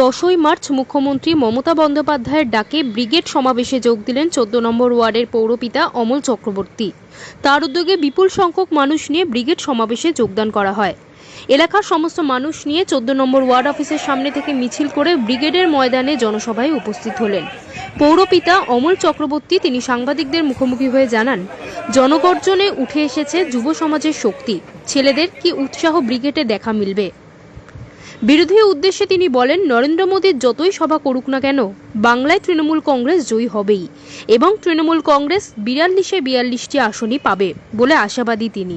দশই মার্চ মুখ্যমন্ত্রী মমতা বন্দ্যোপাধ্যায়ের ডাকে ব্রিগেড সমাবেশে যোগ দিলেন চোদ্দ নম্বর ওয়ার্ডের পৌরপিতা অমল চক্রবর্তী। তার উদ্যোগে বিপুল সংখ্যক মানুষ নিয়ে ব্রিগেড সমাবেশে যোগদান করা হয়। এলাকার সমস্ত মানুষ নিয়ে চোদ্দ নম্বর ওয়ার্ড অফিসের সামনে থেকে মিছিল করে ব্রিগেডের ময়দানে জনসভায় উপস্থিত হলেন। পৌরপিতা অমল চক্রবর্তী তিনি সাংবাদিকদের মুখোমুখি হয়ে জানান, জনগর্জনে উঠে এসেছে যুব সমাজের শক্তি। ছেলেদের কি উৎসাহ ব্রিগেডে দেখা মিলবে? বিরোধী উদ্দেশ্যে তিনি বলেন, নরেন্দ্র মোদীর যতই সভা করুক না কেন, বাংলায় তৃণমূল কংগ্রেস জয়ী হবেই এবং তৃণমূল কংগ্রেস বিয়াল্লিশে বিয়াল্লিশটি আসনই পাবে বলে আশাবাদী তিনি।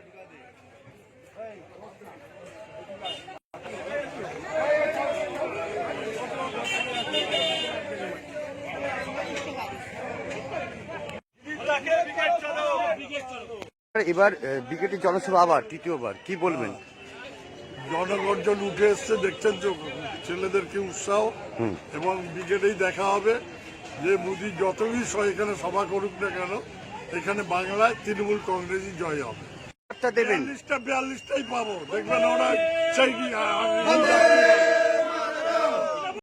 এবার বিকেটি জনসভা আবার তৃতীয়বার কি বলবেন? জনগর্জন উঠে এসছে দেখছেন ছেলেদেরকে উৎসাহ? এবং বিকেটেই দেখা হবে যে মোদি যতই এখানে সভা করুক না কেন এখানে বাংলায় তৃণমূল কংগ্রেসই জয় হবে। দেবেন। বিয়াল্লিশটা বিয়াল্লিশটাই পাবো। দেখবেন ওরা